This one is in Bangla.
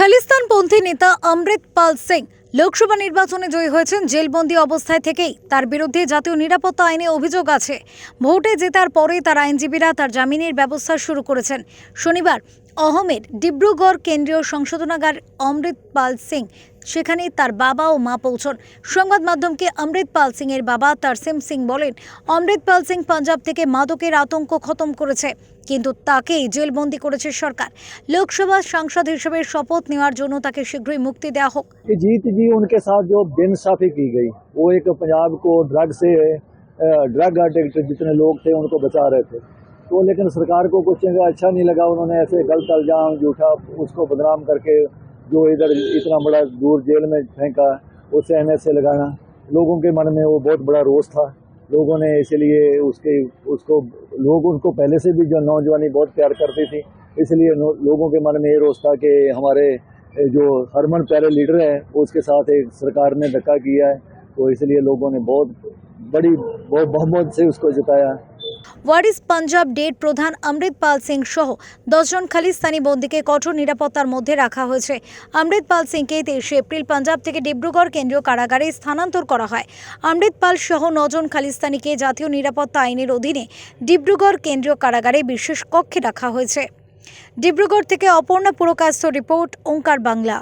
খালিস্তানপন্থী নেতা অমৃত পাল সিং লোকসভা নির্বাচনে জয়ী হয়েছেন জেলবন্দি অবস্থায় থেকেই। তার বিরুদ্ধে জাতীয় নিরাপত্তা আইনে অভিযোগ আছে। ভোটে জেতার পরে তার আইনজীবীরা তার জামিনের ব্যবস্থা শুরু করেছেন। শনিবার অহমের ডিব্রুগড় কেন্দ্রীয় সংশোধনাগার অমৃত পাল সিং সেখানে তার বাবা ও মা পৌঁছন সংবাদ মাধ্যমকে অমৃত পাল সিং এর বাবা তারসিম সিং বলেন অমৃত পাল সিং পাঞ্জাব থেকে মাদকের আতঙ্ক খতম করেছে কিন্তু তাকেই জেলবন্দি করেছে সরকার লোকসভা সাংসদ হিসেবে শপথ নেওয়ার জন্য তাকে শীঘ্রই মুক্তি দেওয়া হোক कि जीत जी उनके साथ जो बेइंसाफी की गई वो एक पंजाब को ड्रग से ड्रग एडिक्ट जितने लोग थे उनको बचा रहे थे तो लेकिन सरकार को कुछ अच्छा नहीं लगा उन्होंने ऐसे गलत अल्जाम झूठा उसको बदनाम करके जो इधर इतना बड़ा दूर जेल में फेंका, उसे एन से लगाना। लोगों के मन में वो बहुत बड़ा रोष था। लोगों ने इसलिए उसके, उसको, लोग उनको पहले से भी जो नौजवानी बहुत प्यार करती थी, इसलिए लोगों के मन में ये रोष था कि हमारे जो हरमन प्यारे लीडर हैं उसके साथ एक सरकार ने धक्का किया है। तो इसलिए लोगों ने बहुत बड़ी, बहुत बहुमत से उसको जिताया। ওয়ারিস পাঞ্জাব ডেট প্রধান অমৃতপাল সিং সহ দশজন খালিস্তানি বন্দীকে কঠোর নিরাপত্তার মধ্যে রাখা হয়েছে। অমৃতপাল সিংকে তেইশে এপ্রিল পাঞ্জাব থেকে ডিব্রুগড় কেন্দ্রীয় কারাগারে স্থানান্তর করা হয়। অমৃতপাল সহ নজন খালিস্তানিকে জাতীয় নিরাপত্তা আইনের অধীনে ডিব্রুগড় কেন্দ্রীয় কারাগারে বিশেষ কক্ষে রাখা হয়েছে। ডিব্রুগড় থেকে অপর্ণা পুরকাস্ত রিপোর্ট, ওঙ্কার বাংলা।